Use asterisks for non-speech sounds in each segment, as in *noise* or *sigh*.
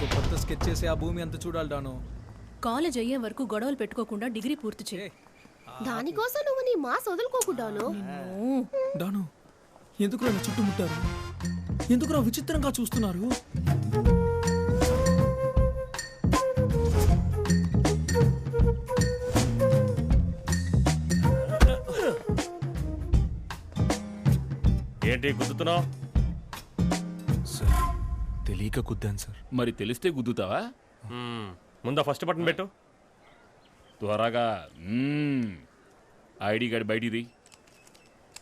ఇంకో కొత్త స్కెచ్ చేసి ఆ భూమి అంత చూడాలి డాను. కాలేజ్ అయ్యే వరకు గొడవలు పెట్టుకోకుండా డిగ్రీ పూర్తి చేయి. దానికోసం నువ్వు నీ మాస్ వదులుకోకుండాను డాను. ఎందుకు నా చుట్టుముట్టారు ఎందుకు నా విచిత్రంగా చూస్తున్నారు? ఏంటి గుద్దుతున్నావు? తెలియక కుద్దాను సార్. మరి తెలిస్తే గుద్దుతావా? ముందా ఫస్ట్ బటన్ పెట్టు. త్వరగా. మ్మ్. ఐడి కార్డ్ బయటిది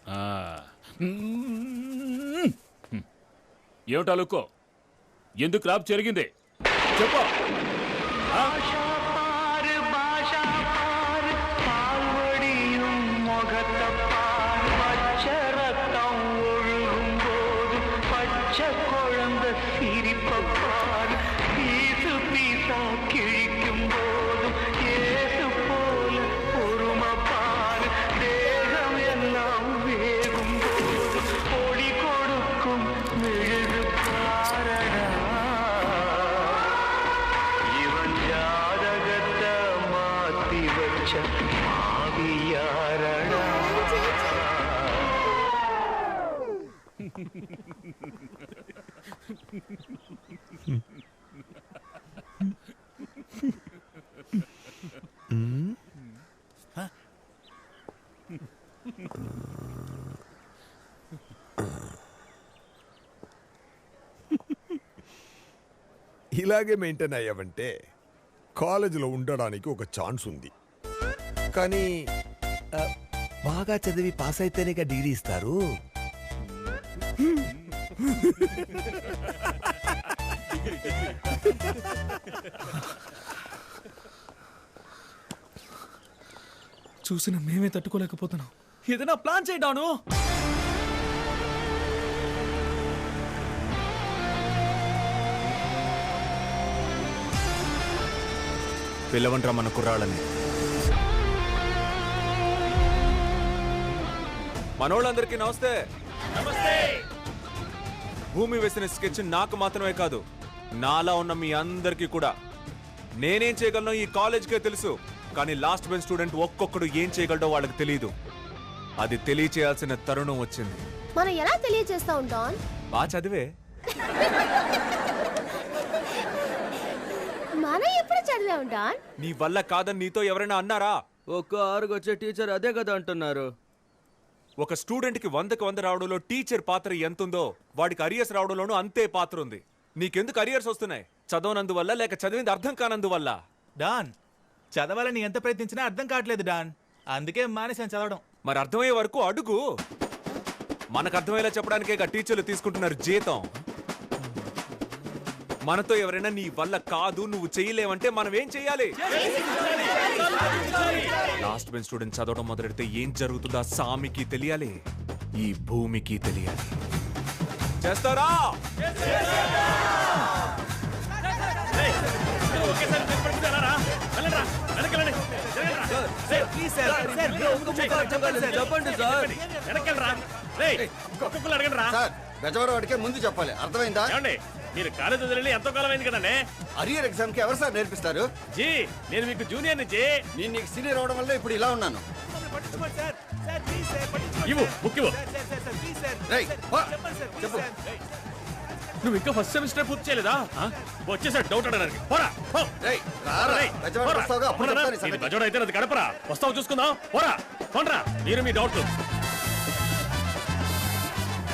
ఆ. మ్మ్. ఏమిటా లుక్కో ఎందుకు క్రాప్ జరిగింది చెప్పు. ఆ? *laughs* ఇలాగే మెయింటైన్ అయ్యావంటే కాలేజీలో ఉండడానికి ఒక ఛాన్స్ ఉంది. కానీ ఆ, బాగా చదివి పాస్ అయితేనేగా డిగ్రీ ఇస్తారు. *laughs* చూసిన మేమే తట్టుకోలేకపోతున్నాం. ఏదైనా ప్లాన్ చేయి డాను. పిల్లవంట్రా మన కుర్రాళ్ళని. మనోళ్ళందరికీ నమస్తే. భూమి వేసిన స్కెచ్ నాకు మాత్రమే కాదు నాలా ఉన్న మీ అందరికీ కూడా. నేనేం చేయగలను? ఈ కాలేజ్కే తెలుసు. కానీ లాస్ట్ బెంచ్ స్టూడెంట్ ఒక్కొక్కడు ఏం చేయగలడో వాళ్ళకి తెలియదు అది తెలియచేయాల్సిన తరుణం వచ్చింది. మనం ఎలా తెలియజేస్తా ఉంటాం బాగా చదివే. మనం ఎప్పుడు చదివే ఉంటాం నీ వల్ల కాదని నీతో ఎవరైనా అన్నారా? ఒక్క ఆరుకు వచ్చే టీచర్ అదే కదా అంటున్నారు. ఒక స్టూడెంట్కి వందకి వంద రావడంలో టీచర్ పాత్ర ఎంతుందో వాడికి అరియర్స్ రావడంలోనూ అంతే పాత్ర ఉంది. నీకెందుకు అరియర్స్ వస్తున్నాయి? చదవనందువల్ల లేక చదివింది అర్థం కానందువల్ల? డాన్ చదవాలని ఎంత ప్రయత్నించినా అర్థం కావట్లేదు డాన్. అందుకే మానేశాను చదవడం. మరి అర్థమయ్యే వరకు అడుగు. మనకు అర్థమయ్యేలా చెప్పడానికే ఇక టీచర్లు తీసుకుంటున్నారు జీతం. మనతో ఎవరైనా నీ వల్ల కాదు నువ్వు చేయలేవంటే మనం ఏం చెయ్యాలి లాస్ట్ బెంచ్ స్టూడెంట్ చదవడం మొదలెడితే ఏం జరుగుతుందో ఆ సామికి తెలియాలి. ఈ భూమికి తెలియాలి. చేస్తారా? సార్ సార్ ముందు చెప్పాలి. అర్థమైందా? మీరు కాలేజ్ వదిలి ఎంతో కాలం అయింది కదండి. అరియర్ ఎగ్జామ్కి ఎవరు సార్ నేర్పిస్తారు? జీ నేను మీకు జూనియర్ నుంచి నేను నీకు సీనియర్ అవడం వల్ల ఇప్పుడు ఇలా ఉన్నాను. ఇవ్వు బుక్ ఇవ్వు రేయ్, పో. చెప్పు నువ్వు ఇంకా ఫస్ట్ సెమిస్టర్ పూర్తి చేయలేదా ఆ? వచ్చేసాడు డౌట్ అడగడానికి పోరా పో. రేయ్, రారా. రేయ్, బెజవాడ పోరా. వస్తావుగా, అప్పుడు పోరా. చెప్తాను ఈ ఇది సంగతి. బెజవాడ అయితే అది గడపరా వస్తావు చూసుకుందాం పోరా పోండ్రా మీరు మీ డౌట్లు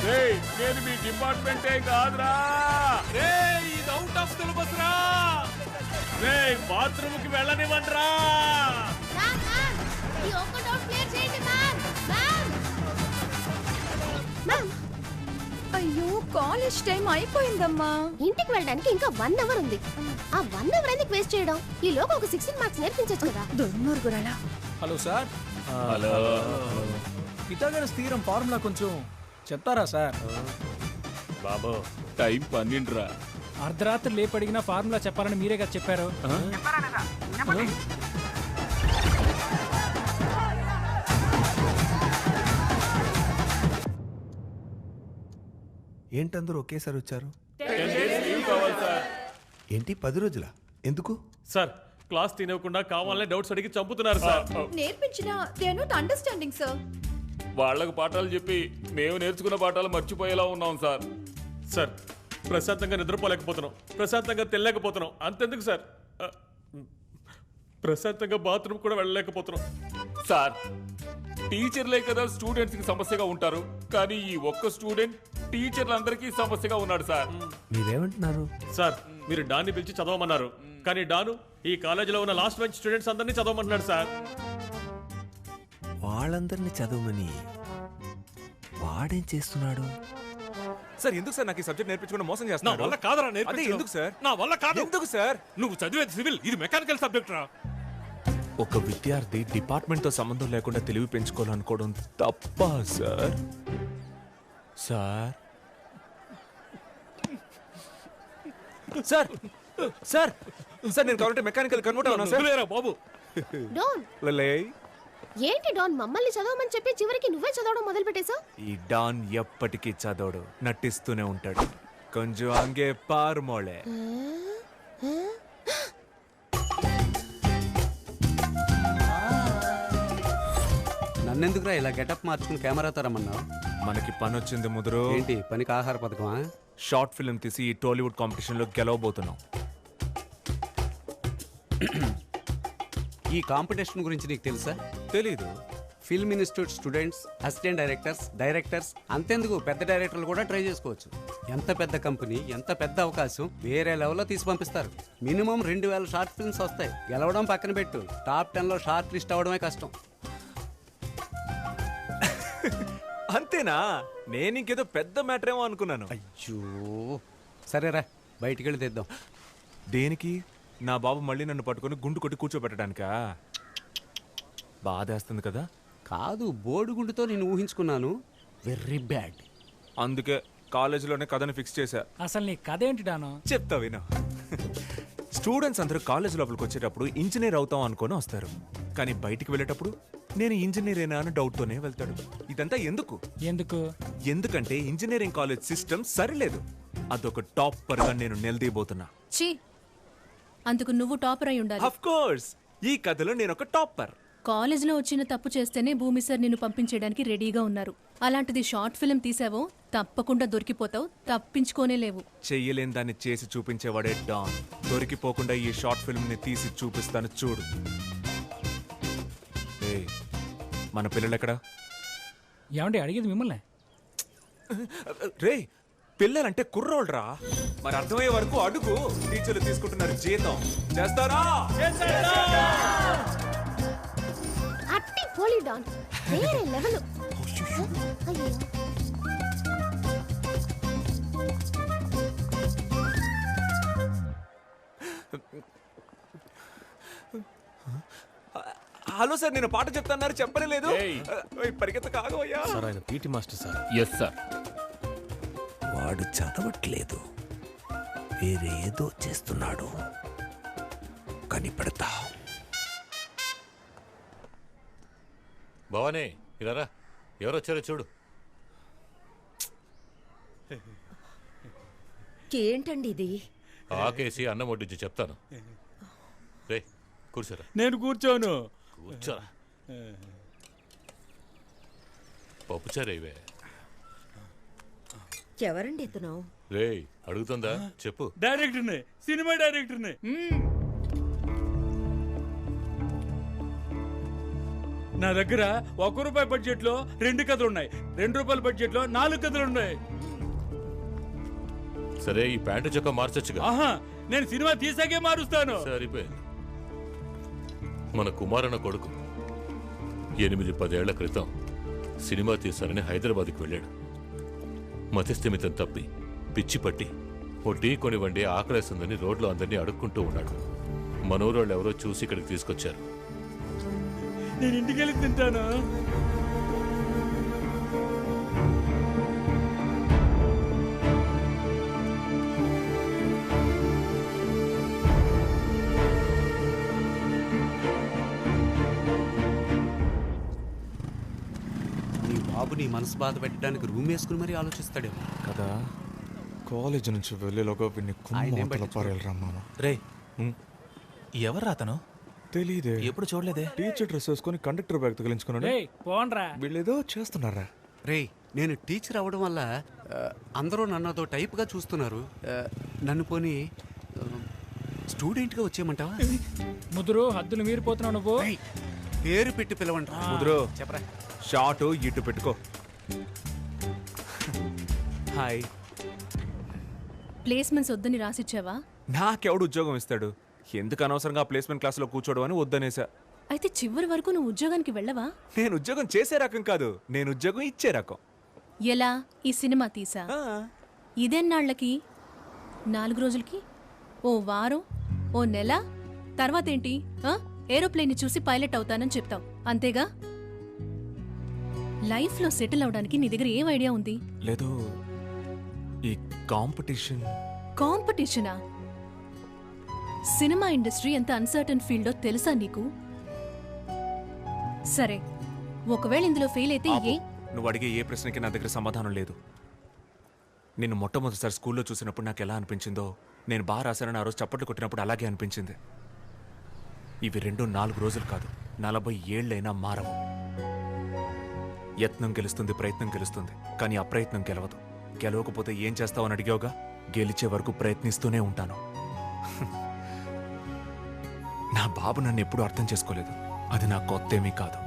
రేయ్, నేను మీ డిపార్ట్మెంటే కాదురా రేయ్, ఇది అవుట్ ఆఫ్ సిలబస్ రా రేయ్ బాత్రూమ్కి ఈ ఒక్క అయ్యో కాలేజ్ టైం అయిపోయిందమ్మా. ఇంటికి వెళ్ళడానికి ఇంకా వన్ అవర్ ఉంది. ఆ వన్ అవర్ ఎందుకు వేస్ట్ చేయడం? ఈ లోపు ఒక సిక్స్టీన్ మార్క్స్ నేర్పించొచ్చు కదా. దుర్మార్గురాలా హలో సార్. హలో. పిథాగరస్ స్థిరం ఫార్ములా కొంచెం చెప్తారా సార్? బాబు టైం పన్నెండురా. అర్ధరాత్రి లేపడిగిన ఫార్ములా చెప్పాలని మీరే కదా చెప్పారు. ఏంటందరూ ఒకేసారి వచ్చారు? ఏంటి పది రోజుల? ఎందుకు? సార్ క్లాస్ తినకుండా కావాలనే డౌట్స్ అడిగి చంపుతున్నారు సార్ నేర్పించిన they are not understanding sir వాళ్ళకు పాఠాలు చెప్పి మేము నేర్చుకున్న పాఠాలు మర్చిపోయేలా ఉన్నాం సార్ సార్ ప్రశాంతంగా నిద్రపోలేకపోతున్నాం. ప్రశాంతంగా తెల్లలేకపోతున్నాం అంతెందుకు సార్ ఆ, ప్రశాంతంగా బాత్రూమ్ కూడా వెళ్ళలేకపోతున్నాం. సార్ టీచర్లే కదా స్టూడెంట్స్కి సమస్యగా ఉంటారు. కానీ ఈ ఒక్క స్టూడెంట్ టీచర్లందరికీ సమస్యగా ఉన్నాడు సార్. మీరేమంటున్నారు? సార్ మీరు డాన్ని పిలిచి చదవమన్నారు. కానీ డాను ఈ కాలేజీలో ఉన్న లాస్ట్ బెంచ్ స్టూడెంట్స్ అందరినీ చదవమంటున్నాడు సార్. వాళ్ళందరినీ చదవమని వాడేం చేస్తున్నాడు? సార్ ఎందుకు సార్ నాకు ఈ సబ్జెక్ట్ నేర్పించకుండా మోసం నా వల్ల కాదరా అదే నేర్పించడం. ఎందుకు సార్? నా వల్ల కాదు. ఎందుకు సార్? నువ్వు చదివేది సివిల్ ఇది మెకానికల్ సబ్జెక్ట్ రా ఒక విద్యార్థి డిపార్ట్మెంట్తో సంబంధం లేకుండా తెలివి పెంచుకోవాలనుకోవడం తప్ప sir? Sir? Sir! Sir! Sir నేను కావాలంటే మెకానికల్ కన్వర్ట్ అవునా సార్? వదిలేరా బాబు? డోన్! లలే. ఏంటి డాన్ మమ్మల్ని చదవమని చెప్పి చివరికి నువ్వే చదవడం మొదలు పెట్టేశావు ఈ డాన్ ఎప్పటికీ చదవడు నటిస్తూనే ఉంటాడు. కొంచెం అంగే పారుమోళే నన్నెందుకురా ఇలా గెటప్ మార్చుకుని కెమెరాతో రమ్మన్నావు మనకి పని వచ్చింది ముదురు. ఏంటి పనికి ఆహార పథకమా? షార్ట్ ఫిల్మ్ తీసి ఈ టాలీవుడ్ కాంపిటీషన్లో గెలవబోతున్నాం. ఈ కాంపిటీషన్ గురించి నీకు తెలుసా? తెలీదు. Film institute students assistant directors directors అంతెందుకు పెద్ద డైరెక్టర్లు కూడా ట్రై చేసుకోవచ్చు. ఎంత పెద్ద కంపెనీ ఎంత పెద్ద అవకాశం వేరే లెవెల్లో తీసి పంపిస్తారు. మినిమం రెండు వేల షార్ట్ ఫిల్మ్స్ వస్తాయి. గెలవడం పక్కన పెట్టు. టాప్ టెన్లో షార్ట్ లిస్ట్ అవడమే కష్టం. అంతేనా? నేను ఇంకేదో పెద్ద మ్యాటర్ ఏమో అనుకున్నాను. అయ్యో. సరేరా బయటికి వెళ్ళి తెద్దాం. దేనికి? నా బాబు మళ్ళీ నన్ను పట్టుకొని గుండు కొట్టి కూర్చోబెట్టడానికా? బాధేస్తుంది కదా? కాదు బోడిగుండుతో నేను ఊహించుకున్నాను. Very bad. అందుకే కాలేజీలోనే కథను ఫిక్స్ చేశా. అసలు నీ కథ ఏంటి డాను? చెప్తా విను. స్టూడెంట్స్ అందరూ కాలేజ్ లోపలికి వచ్చేటప్పుడు ఇంజనీర్ అవుతాం అనుకొని వస్తారు. కానీ బయటికి వెళ్ళేటప్పుడు నేను ఇంజనీరేనా అని డౌట్తోనే వెళ్తాడు. ఇదంతా ఎందుకు? ఎందుకు? ఎందుకంటే ఇంజనీరింగ్ కాలేజ్ సిస్టమ్ సరిలేదు. అదొక టాపర్గా నేను నిలదీయబోతున్నా. ఛీ! అందుకు నువ్వు టాపర్ అయి ఉండాలి. అఫ్ కోర్స్ ఈ కథలో నేను ఒక టాపర్ కాలేజ్లో వచ్చిన తప్పు చేస్తేనే భూమి సార్ నిన్ను పంపించేయడానికి రెడీగా ఉన్నారు. అలాంటిది షార్ట్ ఫిల్మ్ తీసావో తప్పకుండా దొరికిపోతావు తప్పించుకోనే లేవు. చెయ్యలేని దాన్ని చేసి చూపించేవాడే డాన్. దొరికిపోకుండా ఈ షార్ట్ ఫిల్మ్ని తీసి చూపిస్తాను చూడు. మన పిల్లలు ఎక్కడా ఏమండి అడిగేది మిమ్మల్ని? రే పిల్లలంటే కుర్రోళ్ళరా. మరి అర్థమయ్యే వరకు అడుగు. టీచర్లు తీసుకుంటున్నారు జీతం. చేస్తారా? అట్టి పోలీ డాన్. వేరే లెవెల్. అయ్యో. హలో సార్ నేను పాట చెప్తాన్నారు చెప్పనే లేదు ఏయ్. పరిగెత్త కాగోయ్యా సార్ ఆయన PT master sir. Yes sir వాడు చదవట్లేదు. వేరే ఏదో చేస్తున్నాడు. కనిపెడతా. భవానీ ఇలా ఎవరు వచ్చారో చూడు. ఏంటండి ఇది? ఆకేసి అన్నం వడ్డించి చెప్తాను. రే కూర్చోరా. నేను కూర్చోను. కూర్చోరా. పప్పుచారు ఇవే. ఎవరండి ఇతను? రే అడుగుతుందా? చెప్పు. డైరెక్టర్ని సినిమా డైరెక్టర్ని. నా దగ్గర ఒక రూపాయి బడ్జెట్లో రెండు కథలు ఉన్నాయి రెండు రూపాయల బడ్జెట్లో నాలుగు కథలు ఉన్నాయి సరే ఈ ప్యాంటు చొక్క మార్చొచ్చుగా. ఆహా నేను సినిమా తీసాకే మారుస్తాను. సరిపోయింది. మన కుమారన కొడుకు. ఎనిమిది పదేళ్ళ క్రితం సినిమా తీశారని హైదరాబాద్కి వెళ్ళాడు. మతిస్థిమితం తప్పి పిచ్చి పట్టి ఓ టీ కొనివ్వండి ఆకలేస్తుందని రోడ్లో అందరినీ అడుక్కుంటూ ఉన్నాడు. మనోరాళ్ళు ఎవరో చూసి ఇక్కడికి తీసుకొచ్చారు. నేను ఇంటికెళ్ళి తింటానా? నీ బాబు నీ మనసు బాధ పెట్టడానికి రూమ్ వేసుకుని మరీ ఆలోచిస్తాడేమో? కదా? కాలేజ్ నుంచి వెళ్ళేలోగా వీడిని ఆయనేం మామ? రే ఎవరు అతను? తెలీదే. ఎప్పుడు చూడలేదే? టీచర్ డ్రెస్ వేసుకొని కండక్టర్ బ్యాగ్ తగిలించుకున్నాడు. పోన్రా. వీళ్ళేదో చేస్తున్నారా? రేయ్ నేను టీచర్ అవ్వడం వల్ల ఆ, అందరూ నన్ను అదో టైప్గా చూస్తున్నారు. ఆ, నన్ను పోని ఆ, స్టూడెంట్గా వచ్చేయమంటావా? ముదురు హద్దులు మీరిపోతున్నావు నువ్వు. రేయ్, పేరు పెట్టి పిలవండి ముదురు. చెప్పరా. షార్ట్ ఇటు పెట్టుకో. హాయ్. ప్లేస్మెంట్స్ వద్దని రాసిచ్చావా? నాకెవడు ఉద్యోగం ఇస్తాడు? ఎందుకు అనవసరంగా ప్లేస్మెంట్ క్లాస్లో కూర్చోవడం అని వద్దనేసా. అయితే చివరి వరకు నువ్వు ఉద్యోగానికి వెళ్ళవా? నేను ఉద్యోగం చేసే రకం కాదు. నేను ఉద్యోగం ఇచ్చే రకం. ఎలా? ఈ సినిమా తీసా? ఇదెన్నాళ్ళకి? నాలుగు రోజులకి? ఓ వారం? ఓ నెల? తర్వాత ఏంటి? ఆ? ఏరోప్లేన్ని చూసి పైలట్ అవుతానని చెప్తావు. అంతేగా? లైఫ్లో సెటిల్ అవడానికి నీ దగ్గర ఏం ఐడియా ఉంది? లేదు ఈ కాంపిటీషన్. కాంపిటీషనా? సినిమా ఇండస్ట్రీ ఎంత అన్సర్టన్ ఫీల్డో తెలుసా నీకు? సరే ఒకవేళ ఇందులో ఫెయిల్ అయితే ఏ? నువ్వు అడిగే ఏ ప్రశ్నకి నా దగ్గర సమాధానం లేదు. నేను మొట్టమొదటిసారి స్కూల్లో చూసినప్పుడు నాకు ఎలా అనిపించిందో నేను బాగా రాశానని ఆ రోజు చప్పట్లు కొట్టినప్పుడు అలాగే అనిపించింది. ఇవి రెండు నాలుగు రోజులు కాదు నలభై ఏళ్ళైనా మారవు. యత్నం గెలుస్తుంది ప్రయత్నం గెలుస్తుంది. కానీ అప్రయత్నం గెలవదు. గెలవకపోతే ఏం చేస్తావని అడిగావుగా? గెలిచే వరకు ప్రయత్నిస్తూనే ఉంటాను. *laughs* నా బాబు నన్ను ఎప్పుడూ అర్థం చేసుకోలేదు. అది నా కొత్తేమీ కాదు.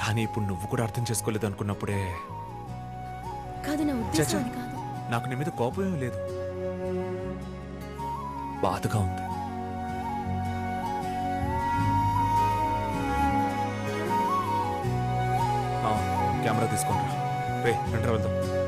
కానీ ఇప్పుడు నువ్వు కూడా అర్థం చేసుకోలేదు అనుకున్నప్పుడే కాదు నా ఉద్దేశం చచ్చా. అది కాదు. నాకు నీ మీద కోపం ఏం లేదు. బాధగా ఉంది. కెమెరా తీసుకుంటా. రే రండి వెళ్దాం.